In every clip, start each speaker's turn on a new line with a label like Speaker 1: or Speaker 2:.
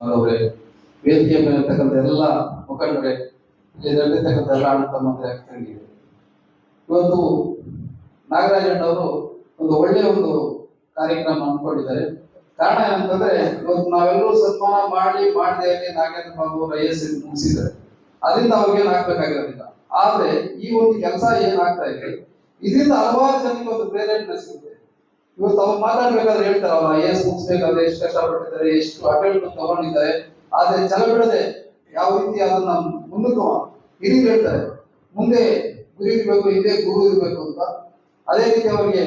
Speaker 1: ಅವರೇ ವೇದಿಕೆ ಮೇಲೆ ಇರ್ತಕ್ಕಂಥ ಎಲ್ಲ ಮುಖಂಡರೇ ಇದರಲ್ಲಿರ್ತಕ್ಕಂಥ ಎಲ್ಲ ಆಡಳಿತ ಮಂತ್ರಿ ಆಗ್ತಂಗಿದೆ ಇವತ್ತು ನಾಗರಾಜಣ್ಣವರು ಒಂದು ಒಳ್ಳೆಯ ಒಂದು ಕಾರ್ಯಕ್ರಮ ಅನ್ಕೊಂಡಿದ್ದಾರೆ ಕಾರಣ ಏನಂತಂದ್ರೆ, ಇವತ್ತು ನಾವೆಲ್ಲರೂ ಸನ್ಮಾನ ಮಾಡಿ ಮಾಡದೆ ನಾಗೇಂದ್ರ ಬಾಬು ಅವರು ಐ ಎಸ್ ಮುಗಿಸಿದ್ದಾರೆ. ಅದರಿಂದ ಅವ್ರಿಗೆ ಏನ್ ಆಗ್ಬೇಕಾಗಿರೋದಿಲ್ಲ. ಆದ್ರೆ ಈ ಒಂದು ಕೆಲಸ ಏನಾಗ್ತಾ ಇದೆ? ಇದರಿಂದ ಹಲವಾರು ಜನಕ್ಕೆ ಒಂದು ಪ್ರೇರೇಪಣೆ ಸಿಗುತ್ತೆ ಇವತ್ತು ಅವ್ರು ಮಾತಾಡ್ಬೇಕಾದ್ರೆ ಹೇಳ್ತಾರಲ್ಲ ಎಸ್ ಮುಗಿಸ್ಬೇಕಾದ್ರೆ ಎಷ್ಟು ಕಷ್ಟಪಟ್ಟಿದ್ದಾರೆ, ಎಷ್ಟು ಅಟೆಂಡ್ ತಗೊಂಡಿದ್ದಾರೆ. ಆದ್ರೆ ಜನ ಬಿಡದೆ ಯಾವ ರೀತಿ ಅದನ್ನ ಮುಂದಕ್ಕೆ ಹಿರಿಯ ಹೇಳ್ತಾರೆ, ಮುಂದೆ ಗುರಿ ಇರ್ಬೇಕು, ಹಿಂದೆ ಗುರು ಇರ್ಬೇಕು ಅಂತ. ಅದೇ ರೀತಿ ಅವರಿಗೆ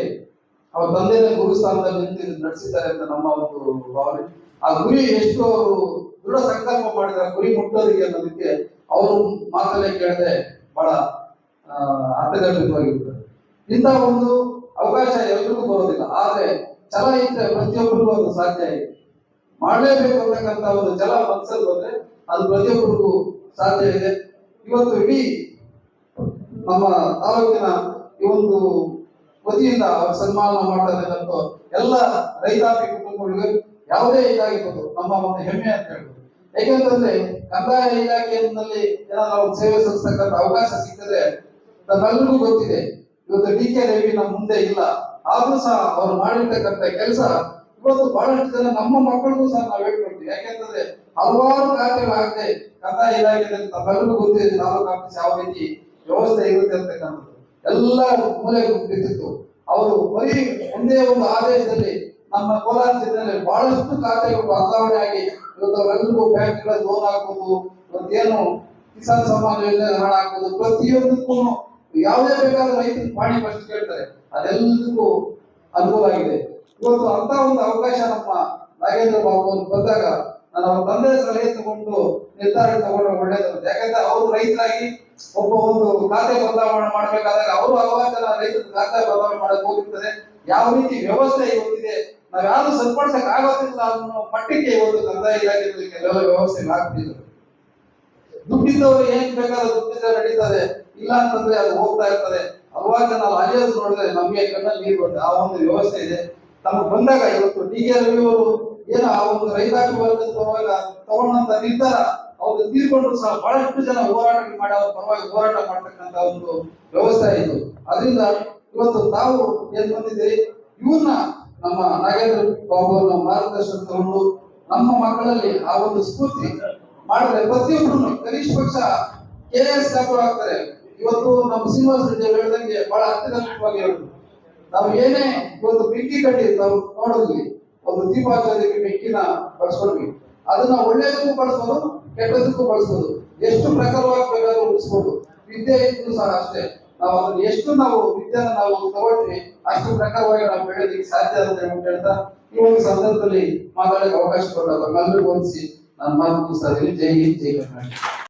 Speaker 1: ಅವ್ರ ತಂದೆಯ ಗುರು ಸ್ಥಾನದಲ್ಲಿ ನಿಂತು ನಡೆಸಿದ್ದಾರೆ ಅಂತ ನಮ್ಮ ಒಂದು ಭಾವನೆ. ಆ ಗುರಿ ಎಷ್ಟು ಅವರು ದೃಢ ಸಂಕಲ್ಪ ಮಾಡಿದ್ರೆ ಗುರಿ ಮುಟ್ಟೋದಿಗೆ ಅನ್ನೋದಕ್ಕೆ ಅವರು ಮಾತಲ್ಲೇ ಕೇಳದೆ ಬಹಳ ಅರ್ಥಗರ್ಭಿತವಾಗಿರ್ತಾರೆ. ಇಂಥ ಒಂದು ಅವಕಾಶ ಎಲ್ರಿಗೂ ಬರೋದಿಲ್ಲ. ಆದ್ರೆ ಛಲ ಇದ್ರೆ ಪ್ರತಿಯೊಬ್ಬರಿಗೂ ಅದು ಸಾಧ್ಯ ಇದೆ. ಮಾಡಲೇಬೇಕು ಅಂತಕ್ಕಂತ ಒಂದು ಛಲ ಮನಸ್ಸಲ್ಲಿ ಬಂದ್ರೆ ಅದು ಪ್ರತಿಯೊಬ್ಬರಿಗೂ ಸಾಧ್ಯ ಇದೆ. ಇವತ್ತು ಇಡೀ ನಮ್ಮ ತಾಲೂಕಿನ ಈ ಒಂದು ವತಿಯಿಂದ ಅವ್ರ ಸನ್ಮಾನ ಮಾಡ್ತಾ ಇರ್ತಕ್ಕಂಥ ಎಲ್ಲ ರೈತಾಪಿ ಕುಟುಂಬಗಳಿಗೆ ಯಾವುದೇ ಇದಾಗಿರ್ಬೋದು, ನಮ್ಮ ಒಂದು ಹೆಮ್ಮೆ ಅಂತ ಹೇಳ್ಬೋದು. ಯಾಕೆಂತಂದ್ರೆ ಕಂದಾಯ ಇಲಾಖೆಯಲ್ಲಿ ಏನಾದ್ರು ಅವ್ರು ಸೇವೆ ಸಲ್ಲಿಸ್ತಕ್ಕಂಥ ಅವಕಾಶ ಸಿಕ್ಕಿದ್ರೆ ನಮ್ಮೆಲ್ಲರಿಗೂ ಗೊತ್ತಿದೆ. ಇವತ್ತು ಡಿ ಕೆ ರವಿ ನಮ್ಮ ಮುಂದೆ ಇಲ್ಲ. ಆದ್ರೂ ಸಹ ಅವ್ರು ಮಾಡಿರ್ತಕ್ಕಂಥ ಕೆಲಸ ಇವತ್ತು ಬಹಳಷ್ಟು ಜನ ನಮ್ಮ ಮಕ್ಕಳಿಗೂ ಸಹ ನಾವು ಹೇಳ್ಕೊಡ್ತೀವಿ. ಯಾಕೆಂತಂದ್ರೆ ಹಲವಾರು ಖಾತೆಗಳಾಗದೆ ಕಂದಾಯ ಇಲಾಖೆಯಲ್ಲಿ ತಮ್ಮೆಲ್ಲರೂ ಗೊತ್ತಿದೆ ತಾಲೂಕು ಆಫೀಸ್ ಯಾವ ರೀತಿ ವ್ಯವಸ್ಥೆ ಇರುತ್ತೆ ಅಂತಕ್ಕಂಥದ್ದು ಎಲ್ಲ ಮೂಲೆ ಬಿದ್ದಿತ್ತು. ಅವರು ಬರೀ ಒಂದೇ ಒಂದು ಆದೇಶದಲ್ಲಿ ನಮ್ಮ ಕೋಲಾರ ಜಿಲ್ಲೆಯಲ್ಲಿ ಬಹಳಷ್ಟು ಖಾತೆಗಳು ಬದಲಾವಣೆ ಆಗಿ ಇವತ್ತು ಅವರೆಲ್ಲರಿಗೂ ಬ್ಯಾಂಕ್ಗಳ ಲೋನ್ ಹಾಕೋದು, ಇವತ್ತೇನು ಕಿಸಾನ್ ಸಮ್ಮಾನ ಯೋಜನೆ ಹಣ ಹಾಕೋದು ಪ್ರತಿಯೊಂದಕ್ಕೂ ಯಾವುದೇ ಬೇಕಾದ ರೈತರು ಮಾಡಿ ಫಸ್ಟ್ ಕೇಳ್ತಾರೆ. ಅದೆಲ್ಲದಕ್ಕೂ ಅನುಕೂಲ ಆಗಿದೆ. ಇವತ್ತು ಅಂತ ಒಂದು ಅವಕಾಶ ನಮ್ಮ ನಾಗೇಂದ್ರ ಬಾಬು ಅವರು ಬಂದಾಗ ನಾನು ಅವ್ರ ತಂದೆ ಸಲಹೆ ತಗೊಂಡು ನಿರ್ಧಾರ ತಗೊಂಡ್ರೆ ಒಳ್ಳೇದು ಯಾಕಂದ್ರೆ ಅವರು ರೈತರಾಗಿ ಒಬ್ಬ ಒಂದು ಖಾತೆ ಬದಲಾವಣೆ ಮಾಡ್ಬೇಕಾದಾಗ ಅವರು ಅವಾಗ ರೈತರ ಖಾತೆ ಬದಲಾವಣೆ ಮಾಡಕ್ ಹೋಗಿರ್ತಾರೆ ಯಾವ ರೀತಿ ವ್ಯವಸ್ಥೆ ಇವತ್ತಿದೆ ನಾವ್ ಯಾರು ಸರಿಪಡಿಸಕ್ ಆಗೋದಿಲ್ಲ ಅನ್ನೋ ಮಟ್ಟಿಗೆ ಇವತ್ತು ಕಂದಾಯ ಕೆಲವು ವ್ಯವಸ್ಥೆ ಆಗ್ತಿದ್ರು ದುಡ್ಡಿದ್ದವರು ಏನ್ ಬೇಕಾದ್ರೆ ದುಡ್ಡಿದ್ರೆ ನಡೀತದೆ. ಇಲ್ಲ ಅಂತಂದ್ರೆ ಅದು ಹೋಗ್ತಾ ಇರ್ತದೆ. ಅವಾಗ ನಾವು ಅಲಿಯೋದು ನೋಡಿದ್ರೆ ನಮಗೆ ಕಣ್ಣಲ್ಲಿ ನೀರು ಬರುತ್ತೆ. ಆ ಒಂದು ವ್ಯವಸ್ಥೆ ಇದೆ. ತಮಗೆ ಬಂದಾಗ ಇವತ್ತು ಡಿ ಕೆ ರವಿ ಅವರು ಏನು ಆ ಒಂದು ರೈತಾಪಿ ವರ್ಗದ ಪರವಾಗಿ ತಗೊಂಡಂತ ನಿರ್ಧಾರ. ಅವ್ರು ತೀರ್ಕೊಂಡ್ರು ಸಹ ಬಹಳಷ್ಟು ಜನ ಹೋರಾಟ ಮಾಡಿ ಅವ್ರ ಪರವಾಗಿ ಹೋರಾಟ ಮಾಡ್ತಕ್ಕಂತ ಒಂದು ವ್ಯವಸ್ಥೆ ಇದು. ಅದರಿಂದ ಇವತ್ತು ತಾವು ಏನ್ ಬಂದಿದ್ದೀರಿ? ಇವ್ರನ್ನ ನಮ್ಮ ನಾಗೇಂದ್ರ ಬಾಬು ಅವರ ಮಾರ್ಗದರ್ಶನ ತಗೊಂಡು ನಮ್ಮ ಮಕ್ಕಳಲ್ಲಿ ಆ ಒಂದು ಸ್ಫೂರ್ತಿ ಮಾಡಿದ್ರೆ ಪ್ರತಿಯೊಬ್ಬರು ಕನಿಷ್ಠ ಪಕ್ಷ ಕೆ ಎಸ್ ಆಗ್ತಾರೆ. ಇವತ್ತು ನಮ್ಮ ಶ್ರೀನಿವಾಸ ರೆಡ್ಡಿ ಅವ್ರು ಹೇಳ್ದಂಗೆ ಬಹಳ ಅತ್ಯಂತವಾಗಿ ನಾವು ಏನೇ ಇವತ್ತು ಬೆಂಕಿ ಕಟ್ಟಿ ನಾವು ನೋಡಿದ್ವಿ, ಒಂದು ದೀಪ ಹಚ್ಚೋದಕ್ಕೆ ಬೆಂಕಿನ ಬಳಸ್ಕೊಂಡ್ವಿ. ಅದನ್ನ ಒಳ್ಳೇದಕ್ಕೂ ಬಳಸ್ಬೋದು, ಕೆಟ್ಟದಕ್ಕೂ ಬಳಸ್ಬೋದು. ಎಷ್ಟು ಪ್ರಕಾರವಾಗಿ ಬೇಕಾದ್ರೂ ಉಳಿಸ್ಬೋದು. ವಿದ್ಯೆ ಇದ್ದು ಸಹ ಅಷ್ಟೇ. ನಾವು ಅದನ್ನ ಎಷ್ಟು ನಾವು ವಿದ್ಯೆನ ನಾವು ತಗೊಳ್ತೀವಿ, ಅಷ್ಟು ಪ್ರಕಾರವಾಗಿ ನಾವು ಬೆಳೆಯೋದಕ್ಕೆ ಸಾಧ್ಯ ಅಂತ ಹೇಳ್ತಾ ಈ ಒಂದು ಸಂದರ್ಭದಲ್ಲಿ ಮಾತಾಡಕ್ಕೆ ಅವಕಾಶ ಕೊಡಲ್ಲ ನಮ್ಮೆಲ್ಲರಿಗೂ ಹೊಂದಿಸಿ ನಾನು ಮಾತು ಮುಗಿಸ್ತಾ ಇದ್ದೀನಿ ಜೈ ಹಿಂದ್ ಜೈ ಕರ್ನಾಟಕ